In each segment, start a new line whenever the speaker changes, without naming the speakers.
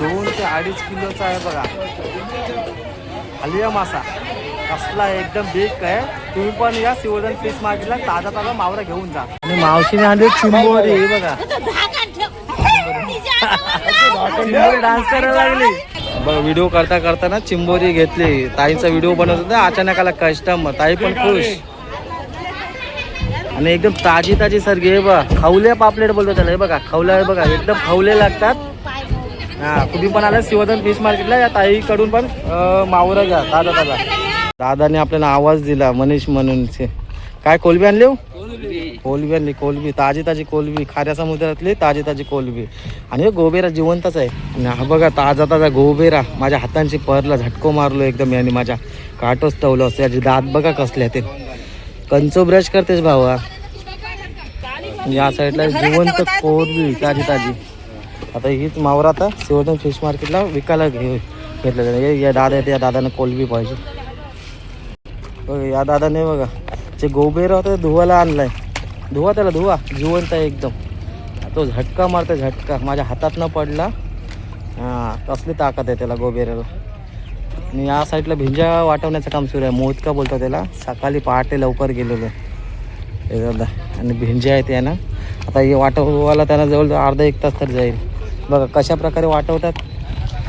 दोन ते अडीच किलोचा आहे बघा. हलिया मासा. कसला एकदम बिग आहे. तुम्ही पण या सिवोदन फिश मार्केटला ताजा ताजा मावरा घेऊन जा. आणि मावशीने आणली चिंबोरी हे बघा. चिंबोरी डान्स करायला लागली. बघ व्हिडिओ करता करता ना चिंबोरी घेतली. ताईचा व्हिडिओ बनवत होता अचानक आला कस्टमर ताई पण खुश. आणि एकदम ताजी ताजी सरगी हे बघा खवले पापलेट बोलतो त्याला हे बघा खवले आहे बघा एकदम खवले लागतात. हा तुम्ही पण आला शिवधन फिश मार्केटला या ताईकडून पण अं, मावरा घ्या दादा ताजा दादाने आपल्याला आवाज दिला मनीष म्हणून काय कोलबी आणली हो? कोलबी आणली कोलबी. ताजी ताजी कोलबी. खाऱ्या समुद्रातली ताजी ताजी कोलबी. आणि गोबेरा जिवंतच आहे. आणि हा बघा ताजा ताजा गोबेरा. माझ्या हातांची परला झटको मारलो एकदम याने माझ्या काटोच तवलं असं याची दात बघा कसले ते. कंचो ब्रश करतेस भावा. या साईडला जिवंत कोलबी ताजी ताजी आता हीच मावरा आता शिवधन फिश मार्केटला विकायला घे घेतलेलं आहे. या दादा या दादानं कोलबी पाहिजे. बघा या दादाने बघा जे गोबेर होता ते धुवायला आणलाय. धुवा त्याला धुवा. जिवंत आहे एकदम. तो झटका मारतो झटका. माझ्या हातात न पडला. हां कसली ताकद आहे त्याला गोबेराला. आणि या साईडला भिंजा वाटवण्याचं काम सुरू आहे. मोदका बोलतो त्याला? सकाळी पहाटे लवकर गेलेलो. आहे आणि भिंजा आहेत यानं आता हे वाटवायला त्यांना जवळ अर्धा एक तास तर जाईल. बघा कशा प्रकारे वाटवतात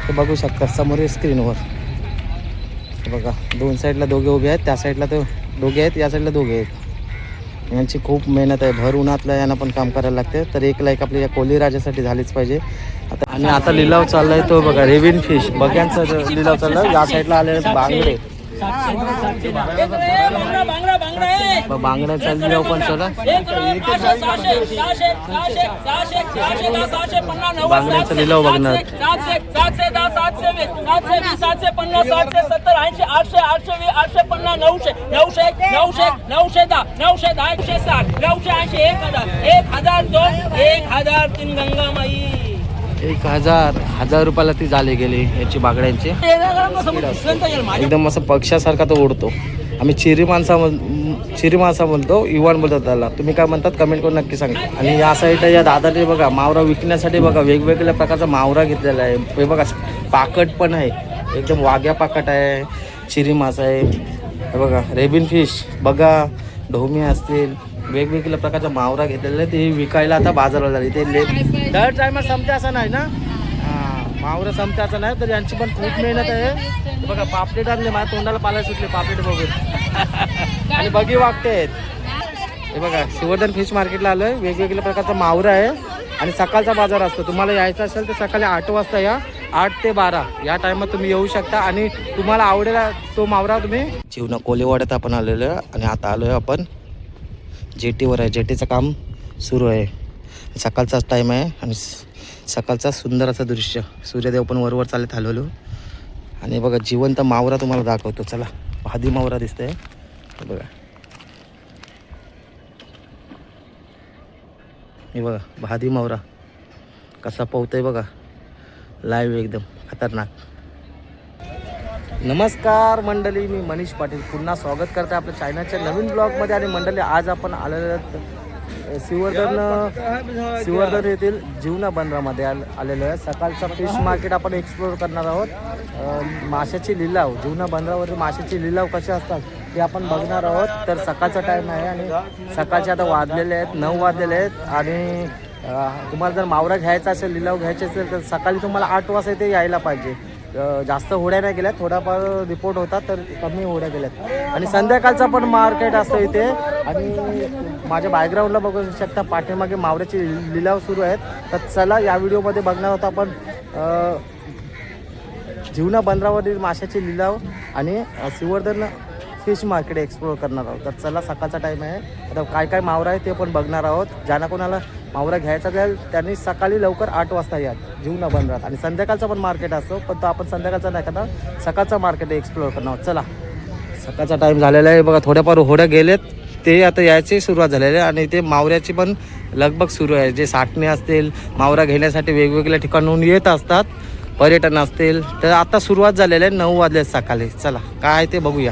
ते बघू शकतात समोर स्क्रीनवर बघा दोन साईडला दोघे उभे आहेत त्या साईडला ते दोघे आहेत या साईडला दोघे आहेत. यांची खूप मेहनत आहे भर उन्हातला यांना पण काम करायला लागते तर एक लाईक आपल्या या कोली राजासाठी झालीच पाहिजे. आता आणि आता लिलाव चाललाय तो बघा रेविन फिश. बघ्यांचा लिलाव चाललाय या साईडला आले बांगडे. ब- बांगड्याचा लिलाव पण चला बांगड्याचा लिलाव बघणार
सातशे सातशे दहा सातशे वीस सातशे वीस सातशे पन्नास सातशे सत्तर ऐंशी आठशे आठशे वीस आठशे पन्नास नऊशे नऊशे नऊशे नऊशे दहा नऊशे दहा एकशे साठ नऊशे ऐंशी एक हजार एक हजार दोन एक हजार तीन गंगामाई
एक हजार हजार रुपयाला ती झाले गेली याची बागड्यांची. एकदम असं पक्षासारखा तो उडतो. आम्ही चिरी माणसा म्हण- चिरी माणसा बोलतो इवान बोलतात त्याला. तुम्ही काय म्हणतात कमेंट करून नक्की सांगा. आणि या साईडला या दादाने बघा मावरा विकण्यासाठी बघा वेगवेगळ्या प्रकारचा मावरा घेतलेला आहे. हे बघा पाकट पण आहे. एकदम वाघ्या पाकट आहे. चिरी मासा आहे. हे बघा रेबिन फिश. बघा ढोमी असतील. वेगवेगळ्या प्रकारचा मावरा घेतलेला ते विकायला आता बाजारात झाली ते ले दर टायमात संपते असं नाही ना? हां मावरं संपते असं नाही तर यांची पण खूप मेहनत आहे. बघा पापलेट आणले माझ्या तोंडाला पाला सुटले पापलेट बघून. आणि बघी वागते आहेत हे बघा शिवर्धन फिश मार्केटला आलोय. वेगवेगळ्या प्रकारचा मावरा आहे. आणि सकाळचा बाजार असतो. तुम्हाला यायचं असेल तर सकाळी आठ वाजता या. आठ ते बारा. या टायमात तुम्ही येऊ शकता. आणि तुम्हाला आवडेल तो मावरा तुम्ही जीवना कोलेवाड्यात आपण आलेलो आहे. आणि आता आलोय आपण जेटीवर आहे. जेटीचं काम सुरू आहे. सकाळचाच टाईम आहे आणि स- सकाळचा सुंदर असं दृश्य. सूर्यदेव पण वरवर चालत हलवलो आणि बघा जिवंत मावरा तुम्हाला दाखवतो. चला भादी मावरा दिसतंय. आहे बघा. हे बघा भादी मावरा. कसा पोहतोय बघा. लाईव्ह एकदम. खतरनाक. नमस्कार मंडळी मी मनीष पाटील. पुन्हा स्वागत करते आपल्या चायनाच्या नवीन ब्लॉगमध्ये आणि मंडळी आज आपण आलेलो आहोत, सिवर्धन सिवर्धन येथील जीवना बंदरामध्ये आल आलेलो आहे. सकाळचा फिश मार्केट आपण एक्सप्लोर करणार आहोत. माशाची लिलाव जीवना बंदरावरील माशाची लिलाव कसे असतात ते आपण बघणार आहोत. तर सकाळचा टाईम आहे आणि सकाळचे आता वाजलेले आहेत नऊ वाजलेले आहेत. आणि तुम्हाला जर मावरा घ्यायचा असेल लिलाव घ्यायचे असेल तर सकाळी तुम्हाला आठ वाजता इथे यायला पाहिजे. जास्त होड्या नाही गेल्यात थोडाफार रिपोर्ट होतात तर कमी होड्या गेल्यात. आणि संध्याकाळचा पण मार्केट असतं इथे. आणि माझ्या बॅकग्राऊंडला बघू शकता पाठीमागे मावऱ्याचे लिलाव सुरू आहेत. तर चला या व्हिडिओमध्ये बघणार होता आपण जीवना बंदरावरील माशाचे लिलाव आणि सिवर्धन फिश मार्केट एक्सप्लोर करणार आहोत. तर चला सकाळचा टाईम आहे. आता काय काय मावरा आहे ते पण बघणार आहोत. ज्यांना कोणाला मावरा घ्यायचा असेल त्यांनी सकाळी लवकर आठ वाजता या. जीवना बंदरात आणि संध्याकाळचा पण मार्केट असतो. पण तो आपण संध्याकाळचा नाही करणार. सकाळचा मार्केट एक्सप्लोअर करणार आहोत. चला. सकाळचा टाईम झालेला आहे. बघा थोड्याफार होड्या गेलेत. ते आता यायची सुरुवात झालेली आहे. आणि ते मावऱ्याची पण लगबग सुरू आहे. जे साठणे असतील मावरा घेण्यासाठी वेगवेगळ्या ठिकाणून येत असतात. पर्यटन असतील. तर आता सुरुवात झालेली आहे. नऊ वाजले सकाळी. चला. काय ते बघूया.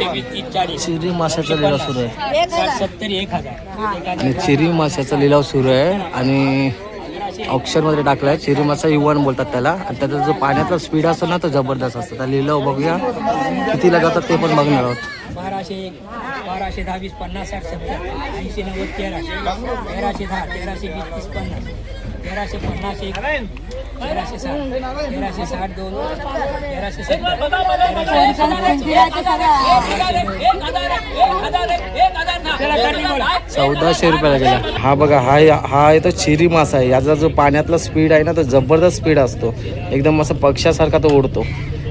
नऊशे वीस तीस चाळीस.
चिरी माशाचा लिलाव सुरू आहे.
साठ सत्तर एक हजार.
आणि चिरी माशाचा लिलाव सुरू आहे आणि ऑप्शनमध्ये टाकलाय. चिरी मासा युवन बोलतात त्याला. आणि त्याचा जो पाण्यातला स्पीड असतो ना तो जबरदस्त असतो. त्या लिहिलं बघूया. कितीला जातात ते पण बघणार आहोत.
बाराशे एक बाराशे दहा वीस पन्नास साठ सत्तर ऐंशी नव्वद तेराशे तेराशे दहा तेराशे वीस तीस पन्नास. तेराशे पन्नास एक तेराशे साठ तेराशे साठ दोन तेराशे
चौदाशे रुपयाला गेला. हा बघा हा हा येतो चिरी मासा आहे. याचा जो पाण्यातला स्पीड आहे ना तो जबरदस्त स्पीड असतो. एकदम असं पक्षासारखा तो उडतो.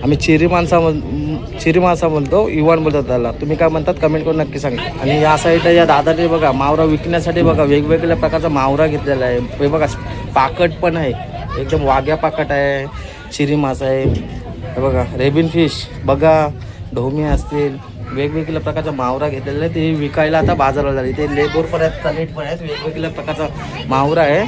आम्ही चिरी माणसा म्हण- चिरी मासा बोलतो इवान बोलतात त्याला. तुम्ही काय म्हणतात कमेंट करून नक्की सांगा. आणि या साईडला या दादाने बघा मावरा विकण्यासाठी बघा वेगवेगळ्या प्रकारचा मावरा घेतलेला आहे. हे बघा पाकट पण आहे. एकदम वाघ्या पाकट आहे. चिरी मासा आहे. हे बघा रेबिन फिश. बघा ढोमी असतील. वेगवेगळ्या प्रकारचा मावरा घेतलेला आहे ते विकायला आता बाजाराला झाली ते लेबर पण आहेत कलेट पण आहेत वेगवेगळ्या प्रकारचा मावरा आहे.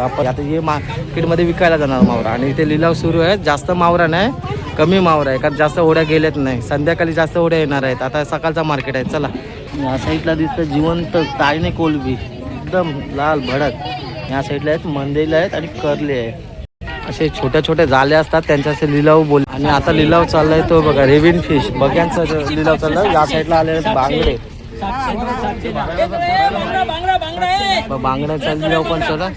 आपण आता हे मार्केटमध्ये विकायला जाणार मावरा. आणि इथे लिलाव सुरू आहे जास्त मावरा नाही कमी मावरा आहे. कारण जास्त होड्या गेल्यात नाही. संध्याकाळी जास्त होड्या येणार आहेत. आता सकाळचा मार्केट आहे. चला. या साईडला दिसतं जिवंत ताईने कोलबी एकदम लाल भडक. या साईडला आहेत मंदेला आहेत आणि करले आहे असे छोट्या छोट्या जाले असतात त्यांचे असे लिलाव बोल आणि आता लिलाव चाललाय तो बघा रेविन फिश. बघ्यांचा लिलाव चाललाय या साईडला आले बांगडे.
बांगडा
लिलाव पण चला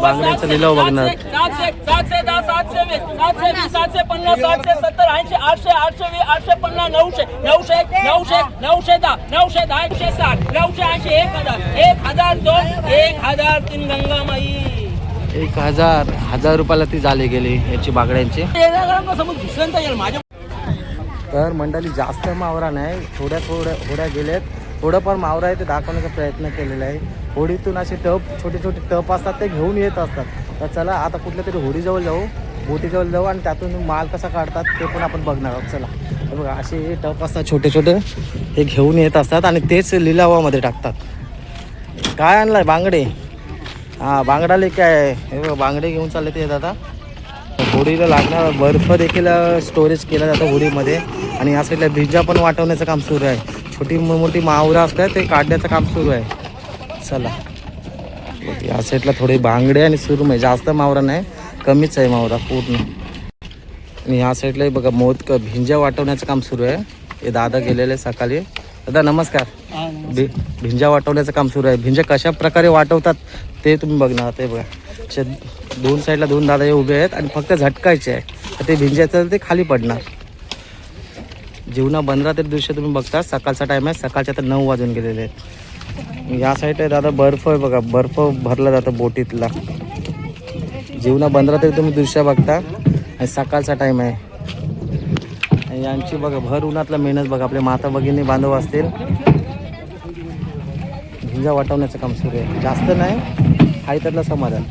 बांगड्याचा लिलाव बघणार.
सातशे पन्नास सातशे सत्तर ऐंशी आठशे आठशे वीस आठशे पन्नास नऊशे नऊशे नऊशे नऊशे दहा नऊशे दहा एकशे साठ नऊशे ऐंशी एक हजार एक हजार दोन एक हजार तीन गंगामाई.
एक हजार हजार रुपयाला ती झाली गेली याची बांगड्यांची.
माझ्या
तर मंडळी जास्त मावरा नाही थोड्या थोड्या होड्या गेल्यात थोडं पण मावरा आहे ते दाखवण्याचा प्रयत्न केलेला आहे. होडीतून असे टप छोटे छोटे टप असतात ते घेऊन येत असतात. तर चला आता कुठल्या तरी होडीजवळ जाऊ बोटीजवळ जाऊ आणि त्यातून माल कसा काढतात ते पण आपण बघणार आहोत. चला. बघा असे टप असतात छोटे छोटे ते घेऊन येत असतात आणि तेच लिलावामध्ये टाकतात. काय आणलाय बांगडे? हां बांगडाले काय आहे. हे बघा बांगडे घेऊन चालले ते दादा. होडीला लागणार बर्फ देखील स्टोरेज केला जातं होडीमध्ये. आणि या साईडला भिजा पण वाटवण्याचं काम सुरू आहे. छोटी मोठी मावरा असतात ते काढण्याचं काम सुरू आहे. चला. या साईडला थोडे बांगडे आणि सुरू आहे जास्त मावरा नाही कमीच आहे मावरा पूर्ण. आणि या साईडला बघा मोदक भिंजा वाटवण्याचं काम सुरू आहे. हे दादा गेलेले सकाळी. दादा नमस्कार. भि भिंजा वाटवण्याचं काम सुरू आहे. भिंजा कशा प्रकारे वाटवतात ते तुम्ही बघणार. ते बघा. दोन साईडला दोन दादा हे उभे आहेत आणि फक्त झटकायचे आहे. तर ते तर ते खाली पडणार. जीवना पंधरा ते दृश्य तुम्ही बघता सकाळचा टाईम आहे. सकाळच्या तर नऊ वाजून गेलेले आहेत. या साईड आहे दादा बर्फ आहे बघा. बर्फ भरला जातं बोटीतला. जीवना पंधरा तरी तुम्ही दृश्य बघता. आणि सकाळचा टाईम आहे. यांची बघा भर उन्हातला मेहनत बघा. आपले माता भगिनी बांधव असतील. भिंजा वाटवण्याचं काम सुरू आहे. जास्त नाही. आहे त्यातलं समाधान.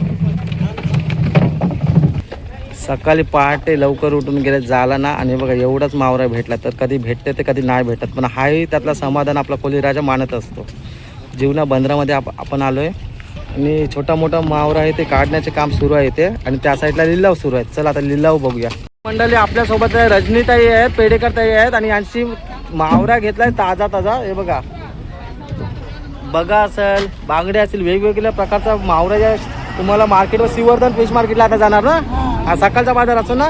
सकाळी पहाटे लवकर उठून गेले झाला ना. आणि बघा एवढाच मावरा भेटला. तर कधी भेटते ते कधी नाही भेटत. पण हाही त्यातला समाधान आपला कोलीराजा मानत असतो. जीवना बंदरामध्ये आप आपण आलो आहे आणि छोटा मोठा मावरा आहे ते काढण्याचे काम सुरू आहे ते. आणि त्या साईडला लिलाव सुरू आहेत. चला आता लिलाव बघूया. मंडळी आपल्यासोबत आहे रजनीताई आहेत पेडेकर ताई आहेत. आणि यांची मावरा घेतलाय ताजा ताजा हे बघा. बघा असेल बांगडे असेल वेगवेगळ्या प्रकारचा मावरा ज्या तुम्हाला मार्केटवर सिवर्धन फिश मार्केटला आता जाणार ना? हा सकाळचा बाजार असतो ना?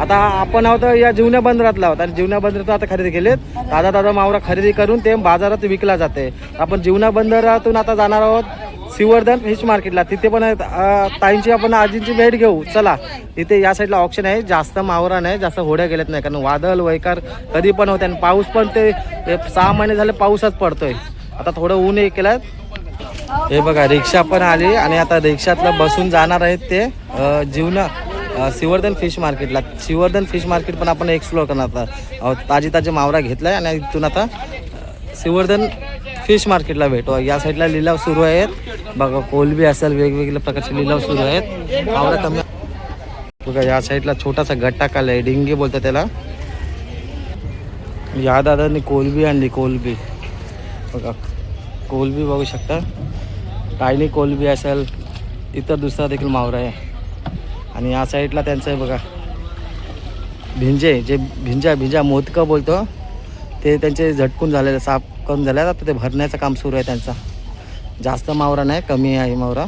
आता आपण आहोत या जीवन्या बंदरातला आहोत. आणि जीवन्या बंदरात आता खरेदी केलेत. ताजा ताजा मावरा खरेदी करून ते बाजारात विकला जाते. आपण जीवना बंदरातून आता जाणार आहोत सिवर्धन फिश मार्केटला. तिथे पण ताईंची आपण आजींची भेट घेऊ. चला तिथे या साईडला ऑप्शन आहे. जास्त मावरा नाही जास्त होड्या गेल्यात नाही. कारण वादळ वैकार कधी पण होते. आणि पाऊस पण ते सहा महिने झाले पाऊसच पडतोय. आता थोडं ऊन हे केलं हे बघा रिक्षा पण आली. आणि आता रिक्षातला बसून जाणार आहेत ते जीवना. सिवर्धन फिश मार्केटला. सिवर्धन फिश मार्केट पण आपण एक्सप्लोअर करणार आता ताजी ताजी मावरा घेतलाय आणि इथून आता सिवर्धन फिश मार्केटला भेटू. या साईडला लिलाव सुरू आहेत. बघा कोलबी असेल वेगवेगळ्या प्रकारचे लिलाव सुरू आहेत. मावरा कमी बघा या साईडला छोटासा गट्टा आहे डिंगी बोलतात त्याला. या दादांनी कोलबी आणली कोलबी. बघा कोलबी बघू शकता. टायनी कोलबी असेल इतर दुसरा देखील मावरा आहे. आणि या साईडला त्यांचं आहे बघा. भिंजे जे भिंजा भिंजा मोदकं बोलतो ते त्यांचे झटकून झालेले साफ करून झाले. आता ते भरण्याचं काम सुरू आहे त्यांचा. जास्त मावरा नाही कमी आहे मावरा.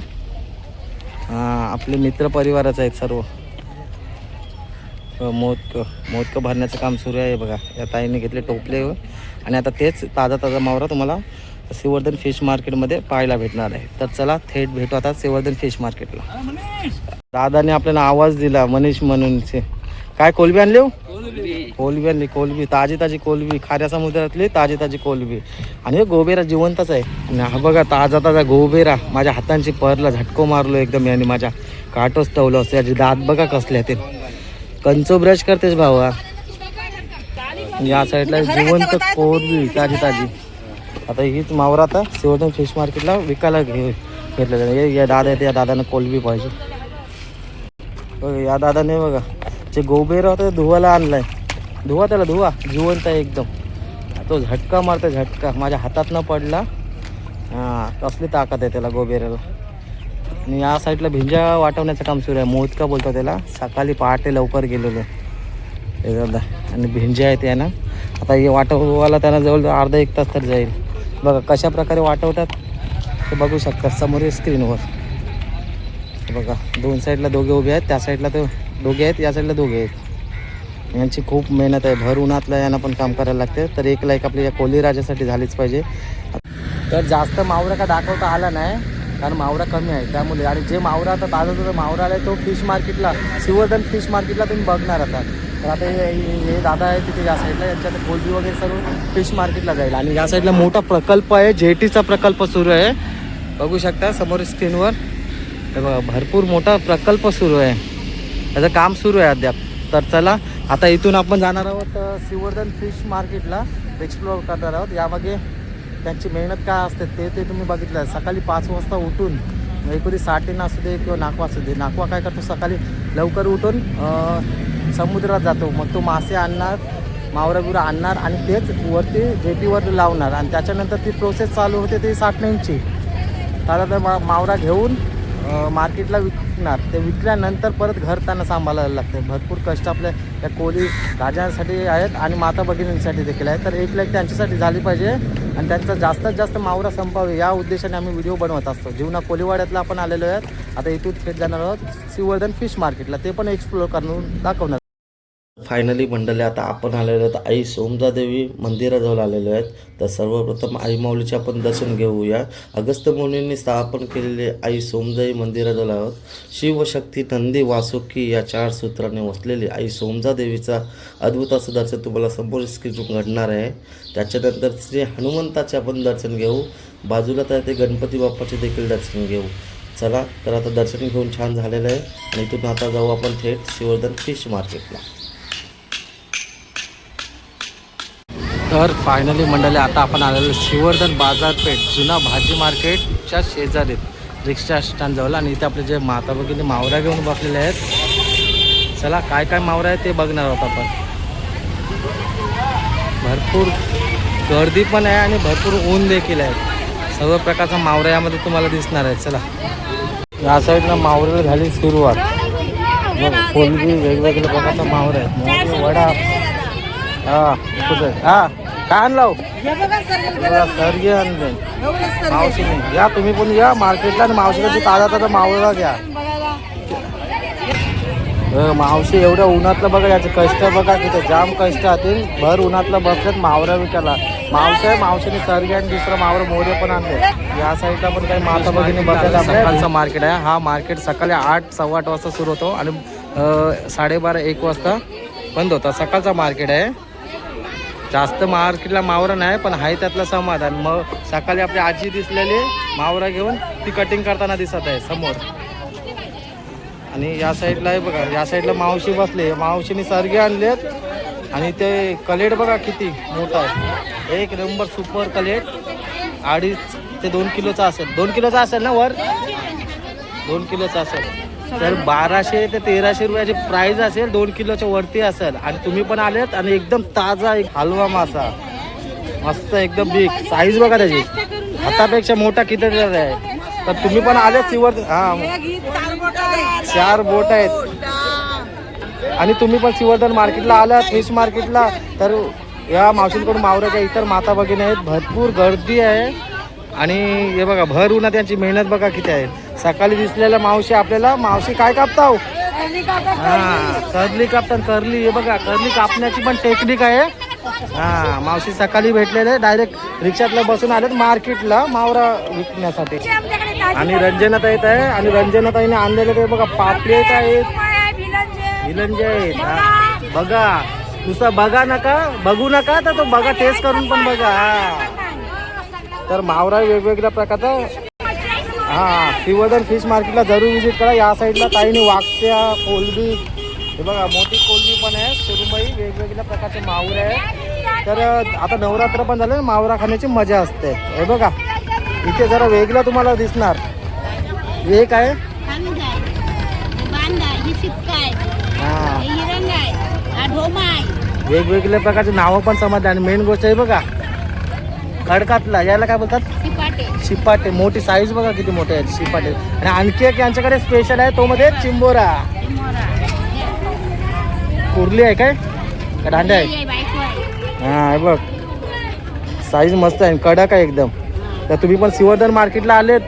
आपले मित्र परिवारच आहेत सर्व. मोदकं मोदक मोदक भरण्याचं काम सुरू आहे बघा. या ताईने घेतले टोपले आणि आता तेच ताजा ताजा मावरा तुम्हाला सिवर्धन फिश मार्केटमध्ये पाहायला भेटणार आहे. तर चला थेट भेटू आता सिवर्धन फिश मार्केटला. दादाने आपल्याला आवाज दिला मनीष म्हणून काय कोलबी आणली हो? कोलबी. आणली कोलबी. ताजी ताजी कोलबी. खाऱ्या समुद्रातली ताजी ताजी कोलबी. आणि हे गोबेरा जिवंतच आहे. आणि हा बघा ताजा ताजा गोबेरा. माझ्या हातांची परला झटको मारलो एकदम याने माझ्या काटोच टवलं असं याचे दात बघा कसले ते. कंचो ब्रश करतेस भावा. या साईडला जिवंत कोलबी ताजी ताजी आता हीच मावरा आता सिवर्धन फिश मार्केटला विकायला घे घेतलेलं आहे. या दादा येते या दादानं कोलबी पाहिजे. बघा या दादाने बघा जे गोबेर होता ते धुवायला आणलाय. धुवा त्याला धुवा. जिवंत आहे एकदम. तो झटका मारतो झटका. माझ्या हातात न पडला. हां कसली ताकद आहे त्याला गोबेराला. आणि या साईडला भिंजा वाटवण्याचं काम सुरू आहे. मोदका बोलतो त्याला? सकाळी पहाटे लवकर गेलेलो. हे आणि भिंजा आहे त्यानं. आता हे वाटवाला त्यांना जवळ अर्धा एक तास तर जाईल. बघा कशा प्रकारे वाटवतात ते बघू शकतात समोरील स्क्रीनवर बघा दोन साईडला दोघे उभे आहेत त्या साईडला ते दोघे आहेत या साईडला दोघे आहेत. यांची खूप मेहनत आहे भर उन्हातला यांना पण काम करायला लागते. तर एक लाईक आपल्या या कोली राजासाठी झालीच पाहिजे. तर जास्त मावरा का दाखवता आला नाही कारण मावरा कमी आहे. त्यामुळे आणि जे मावरा आता ताजा ताजा मावरा आला आहे तो फिश मार्केटला सिवर्धन फिश मार्केटला तुम्ही बघणार आता तर आता हे हे- दादा आहे तिथे या साईडला यांच्यात कोलबी वगैरे सर्व फिश मार्केटला जाईल. आणि या साईडला मोठा प्रकल्प आहे. जेटीचा प्रकल्प सुरू आहे. बघू शकता समोर स्क्रीनवर बघा भरपूर मोठा प्रकल्प सुरू आहे. त्याचं काम सुरू आहे अद्याप. तर चला आता इथून आपण जाणार आहोत सिवर्धन फिश मार्केटला एक्सप्लोअर करणार आहोत. यामागे त्यांची मेहनत काय असते ते ते तुम्ही बघितलं. सकाळी पाच वाजता उठून मग एखादी असू दे किंवा नाकवा असू दे नाकवा काय करतो? सकाळी लवकर उठून समुद्रात जातो. मग तो मासे आणणार मावरा आणणार आणि तेच वरती जेटीवर लावणार. आणि त्याच्यानंतर ती प्रोसेस चालू होते ती साठण्यांची. दादा तर मा मावरा घेऊन मार्केटला विकणार. ते विकल्यानंतर परत घर त्यांना सांभाळायला लागते. भरपूर कष्ट आपल्या त्या कोळी राजांसाठी आहेत आणि माता भगिनींसाठी देखील आहेत. तर एक लाईक त्यांच्यासाठी झाली पाहिजे आणि त्यांचा जास्तीत जास्त मावरा संपावे या उद्देशाने आम्ही व्हिडिओ बनवत असतो. जीवना कोलीवाड्यातला आपण आलेलो आहेत. आता इथून थेट जाणार आहोत. सिवर्धन फिश मार्केटला ते पण एक्सप्लोअर करून दाखवणार. फायनली मंडळी आता आपण आलेलो आहोत आई सोमजादेवी मंदिराजवळ आलेलो आहेत. तर सर्वप्रथम आई माऊलीचे आपण दर्शन घेऊया. अगस्त मुनींनी स्थापन केलेले आई सोमजाई मंदिराजवळ आहोत. शिवशक्ती नंदी वासुकी या चार सूत्राने वसलेली आई सोमजादेवीचा अद्भुत असं दर्शन तुम्हाला समोर स्क्रीन घडणार आहे. त्याच्यानंतर श्री हनुमंताचे आपण दर्शन घेऊ. बाजूला तर ते गणपती बाप्पाचे देखील दर्शन घेऊ. चला तर आता दर्शन घेऊन छान झालेलं आहे. आणि इथून आता जाऊ आपण थेट शिवर्धन फिश मार्केटला तर फायनली मंडळी आता आपण आलेलो शिवर्धन बाजारपेठ जुना भाजी मार्केटच्या शेजारीत रिक्षा स्टँडजवळ आणि इथे आपले जे माता भगिनी मावऱ्या घेऊन बसलेले आहेत. चला काय काय मावऱ्या आहे ते बघणार आहोत आपण. भरपूर गर्दी पण आहे आणि भरपूर ऊन देखील आहे. सर्व प्रकारचा मावरा यामध्ये तुम्हाला दिसणार आहे. चला. या साईडला मावऱ्याला झाली सुरुवात. बघा, कोलबी वेगवेगळ्या प्रकारचा मावरा आहे वडा. हा. हा काय आणला हो? बघा, सरगे आणले. मावशीने या तुम्ही पण या मार्केटला आणि मावशीकडची ताजा ताजा मावळा घ्या. मावशी एवढ्या उन्हातलं बघा याचे कष्ट बघा तिथे जाम कष्ट असतील भर उन्हातलं बसलेत मावऱ्या विकायला. मावशी आहे मावशीने सरगे आणि दुसरं मावरं मोरे पण आणले. या साईडला पण काही माता भगिनी बघायला सकाळचं मार्केट आहे. हा मार्केट सकाळी आठ सव्वा आठ वाजता सुरू होतो आणि साडेबारा एक वाजता बंद होता. सकाळचा मार्केट आहे. जास्त मार्केटला मावरा नाही पण आहे त्यातलं समाधान. मग सकाळी आपली आजी दिसलेली मावरा घेऊन ती कटिंग करताना दिसत आहे समोर. आणि या साईडला आहे बघा या साईडला मावशी बसले. मावशीने सरगे आणलेत आणि ते कलेट बघा किती मोठा आहे. एक नंबर सुपर कलेट. अडीच ते दोन किलोचा असेल. दोन किलोचा असेल ना वर? दोन किलोचा असेल. तर बाराशे ते तेराशे रुपयाची प्राईज असेल दोन किलोच्या वरती असेल. आणि तुम्ही पण आलेत आणि एकदम ताजा एक हलवा मासा. मस्त एकदम बिग साईज बघा त्याची. हातापेक्षा मोठा किती आहे. तर तुम्ही पण आलेत सिवर हा. चार बोट आहेत. आणि तुम्ही पण सिवर्धन मार्केटला आलात फिश मार्केटला. तर या मावशींकडून मावऱ्याच्या इतर माता भगिनी आहेत. भरपूर गर्दी आहे. आणि हे बघा भर उन्हा त्यांची मेहनत बघा किती आहे. सकाळी दिसलेल्या मावशी आपल्याला. मावशी काय कापताव? हा करली कापतात करली. हे बघा करली कापण्याची पण टेक्निक आहे. हा मावशी सकाळी भेटलेले डायरेक्ट रिक्षातला बसून आलेत मार्केटला मावरा विकण्यासाठी. आणि रंजनाताई येत आहे आणि रंजनाताईने आणलेले ते बघा पापलेट आहेत. विलंजे आहेत. बघा. नुसतं बघा नका बघू नका तर तो बघा टेस्ट करून पण बघा. हा. तर मावरा वेगवेगळ्या प्रकारचा हा शिवदर फिश मार्केटला जरूर विजिट करा. या साईडला ताईने वागत्या कोलबी हे बघा मोठी कोलबी पण आहे सुरुमई वेगवेगळ्या प्रकारचे मावरे आहेत. तर आता नवरात्र पण झालं मावरा खाण्याची मजा असते. हे बघा इथे जरा वेगळं तुम्हाला दिसणार. हे काय?
आहे आहे आहे आहे
वेगवेगळ्या प्रकारचे नावं पण समजले आणि मेन गोष्ट आहे बघा खडकातला याला काय बोलतात?
शिपाटे.
मोठी साईज बघा किती मोठे आहेत शिपाटे. आणि आणखी एक यांच्याकडे स्पेशल आहे तो मध्ये चिंबोरा. कुर्ली आहे काय? दांड्या आहे?
ही
हा हे बघ. साईज मस्त आहे कडक आहे एकदम. तर तुम्ही पण सिवर्धन मार्केटला आलेत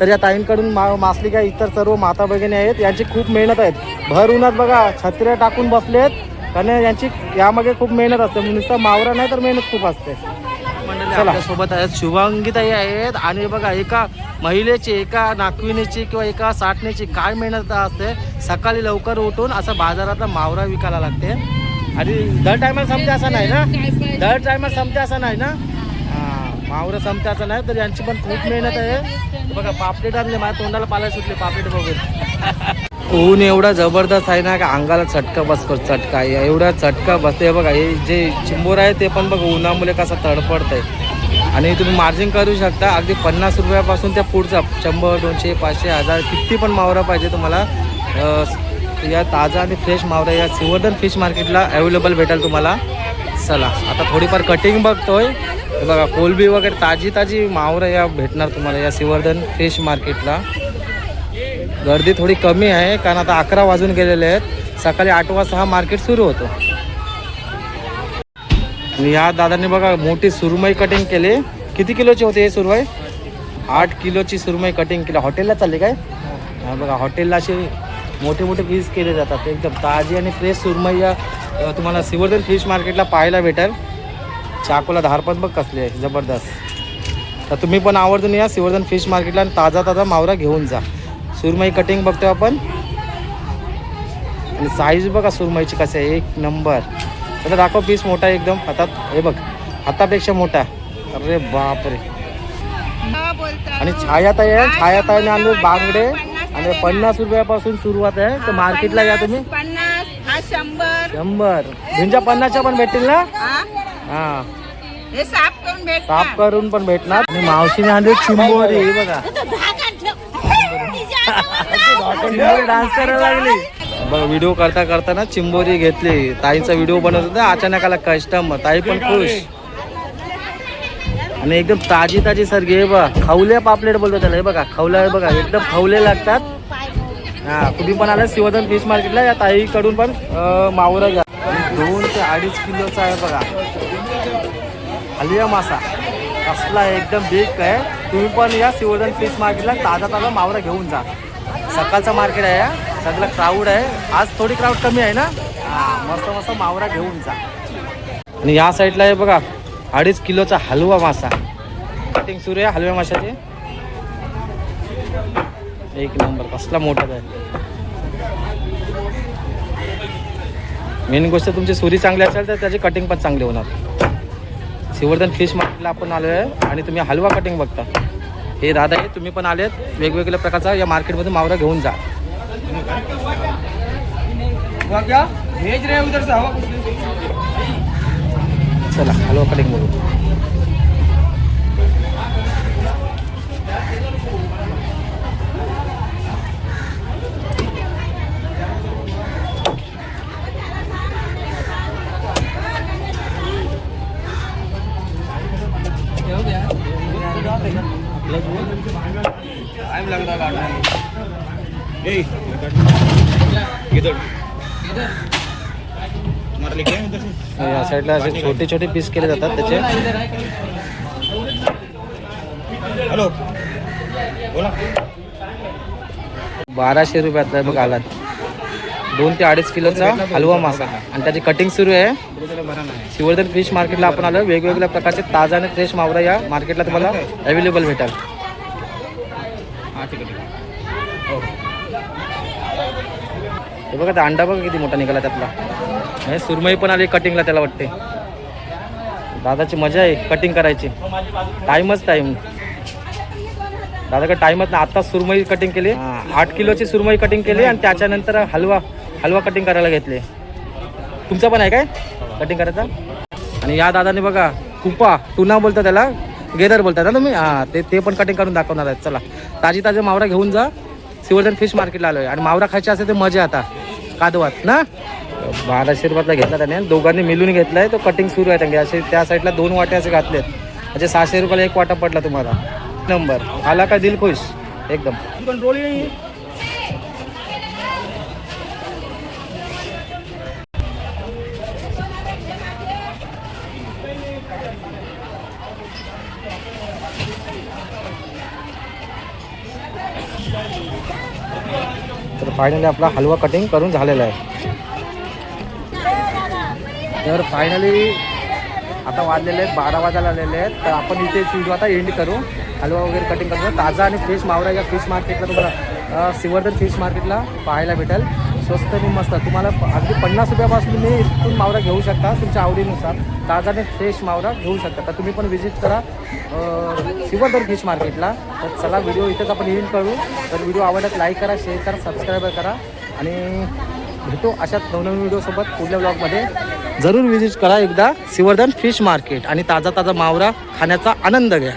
तर या ताईंकडून मा मासली काय इतर सर्व माता भगिनी आहेत यांची खूप मेहनत आहेत. भर उन्हात बघा छत्र्या टाकून बसलेत. कारण यांची यामागे खूप मेहनत असते. नुसतं मावरा नाही तर मेहनत खूप असते. चला. सोबत आहेत. शुभांगीताई आहेत. आणि बघा एका महिलेची एका नाकविणीची किंवा एका साठणीची काय मेहनत असते? सकाळी लवकर उठून असं बाजारातला मावरा विकायला लागते. आणि दर टायमाला संपते असं नाही ना? दर टायमाला संपते असं नाही ना? मावरं संपते असं नाही तर यांची पण खूप मेहनत आहे. बघा पापलेट आणले माझ्या तोंडाला पाला सुटले पापलेट बघून. ऊन एवढा जबरदस्त आहे ना का अंगाला चटका बसतो चटका. एवढा चटका बसते बघा हे जे चिंबोर आहे ते पण बघा उन्हामुळे कसं तडपडत आहे आणि तुम्ही मार्जिन करू शकता. अगदी पन्नास रुपयापासून त्या पुढचा शंभर दोनशे पाचशे हजार किती पण मावरा पाहिजे तुम्हाला. या ताजा आणि फ्रेश मावरा या सिवर्धन फिश मार्केटला अवेलेबल भेटेल तुम्हाला. चला आता थोडीफार कटिंग बघतोय. बघा कोलबी वगैरे ताजी ताजी मावरं या भेटणार तुम्हाला या सिवर्धन फिश मार्केटला गर्दी थोडी कमी आहे कारण आता अकरा वाजून गेलेले आहेत. सकाळी आठ वाजता हा मार्केट सुरू होतो. आणि या दादांनी बघा मोठी सुरमई कटिंग केली. किती किलोची होते हे सुरमई? आठ किलोची सुरमई कटिंग केली. हॉटेलला चालली काय? बघा हॉटेलला असे मोठे मोठे पीस केले जातात. एकदम ताजी आणि फ्रेश सुरमई या तुम्हाला सिवर्धन फिश मार्केटला पाहायला भेटेल. चाकूला धारपण बघ कसली आहे जबरदस्त. तर तुम्ही पण आवर्जून या सिवर्धन फिश मार्केटला आणि ताजा ताजा मावरा घेऊन जा. सुरमई कटिंग बघतोय आपण. आणि साईज बघा सुरमईची कशी आहे. एक नंबर आता दाखव पीस मोठा एकदम. हातात हे बघ. हातापेक्षा मोठा. अरे बापरे. आणि छायाताई आहे. छायाताईने आणले बांगडे. आणि पन्नास रुपयापासून सुरुवात आहे. तर मार्केटला या तुम्ही.
शंभर.
भिंच्या पन्नासच्या पण भेटतील ना?
हा? साफ करून भेट
साफ करून पण भेटणार. आणि मावशीने आणली चिंबोरी हे बघा. डान्स करायला लागली. बघ व्हिडिओ करता करता ना चिंबोरी घेतली. ताईचा व्हिडिओ बनवत होता अचानक आला कस्टमर ताई पण खुश. आणि एकदम ताजी ताजी सारखी हे बघा खवल्या पापलेट बोलतो त्याला. हे बघा खवल्या बघा एकदम खवले लागतात. हा तुम्ही पण आला शिवधन फिश मार्केटला या ताईकडून पण मावरं घ्या. दोन ते अडीच किलोचा आहे बघा. हलिया मासा. असला आहे, एकदम बिग आहे. तुम्ही पण या सिवर्धन फिश मार्केटला ताजा ताजा मावरा घेऊन जा. सकाळचं मार्केट आहे सगळं क्राऊड आहे. आज थोडी क्राऊड कमी आहे ना? मस्त मस्त मावरा घेऊन जा. आणि या साईडला आहे बघा अडीच किलोचा हलवा मासा. कटिंग सुरू आहे हलव्या माशाची. एक नंबर कसला मोठा आहे. मेन गोष्ट तुमची सुरी चांगली असेल तर त्याची कटिंग पण चांगली होणार. सिवर्धन फिश मार्केटला आपण आलो आहे आणि तुम्ही हलवा कटिंग बघता. हे दादा आहे तुम्ही पण आलेत. वेगवेगळ्या प्रकारचा या मार्केटमध्ये मावरा घेऊन जा. चला हलवा कटिंग बघू. या साईडला असे छोटे छोटे पीस केले जातात त्याचे।
हॅलो। बोला।
बाराशे रुपयात आहे बघ आलात दोन ते अडीच किलोचा हलवा मासा आणि त्याची कटिंग सुरू आहे. शिवर्धन फिश मार्केटला आपण आलो. वेगवेगळ्या प्रकारचे ताजा आणि फ्रेश मावरा या मार्केटला तुम्हाला अवेलेबल भेटाल.
हां
बघा त्या अंडा बघा किती मोठा निघाला त्यातला. हे सुरमई पण आली कटिंगला त्याला वाटते. दादाची मजा आहे कटिंग करायची. टाईमच टाईम दादाकडे टाईमच ना आता सुरमई कटिंग केली. आठ किलोची सुरमई कटिंग केली आणि त्याच्यानंतर हलवा. हलवा कटिंग करायला घेतले. तुमचा पण आहे काय? कटिंग करायचा? आणि या दादाने बघा कुपा टुना बोलतो त्याला गेदर बोलतात ना तुम्ही? हां ते ते पण कटिंग करून दाखवणार आहेत. चला ताजी ताजे मावरा घेऊन जा. सिवर्धन फिश मार्केटला आलोय. आणि मावरा खायचे असेल तर मजा आता. कादवात ना? बाराशे रुपयातला घेतला त्याने. दोघांनी मिळून घेतलाय. तो कटिंग सुरू आहे त्यांनी. असे त्या साईडला दोन वाटे असे घातलेत. म्हणजे सहाशे रुपयाला एक वाटा पडला तुम्हाला. नंबर. आला का दिल खुश? एकदम. फायनली आपला हलवा कटिंग करून झालेला आहे. तर फायनली आता वाजलेले आहेत बारा वाजायला आलेले आहेत. तर आपण इथे व्हिडिओ आता एंड करू. हलवा वगैरे कटिंग करू ताजा आणि फिश मावरा या फिश मार्केटला तुम्हाला सिवर्धन फिश मार्केटला पाहायला भेटेल. स्वस्त आणि मस्त तुम्हाला अगदी पन्नास रुपयापासून तुम्ही इथून मावरा घेऊ शकता तुमच्या आवडीनुसार. ताजा आणि फ्रेश मावरा घेऊ शकता. तर तुम्ही पण व्हिजिट करा. शिवदर फिश मार्केटला तर चला व्हिडिओ इथेच आपण एंड करू. तर व्हिडिओ आवडल्यास लाईक करा शेअर करा सबस्क्राईब करा. आणि भेटू अशाच नवनवीन व्हिडिओसोबत पुढल्या ब्लॉगमध्ये जरूर व्हिजिट करा एकदा सिवर्धन फिश मार्केट आणि ताजा ताजा मावरा खाण्याचा आनंद घ्या.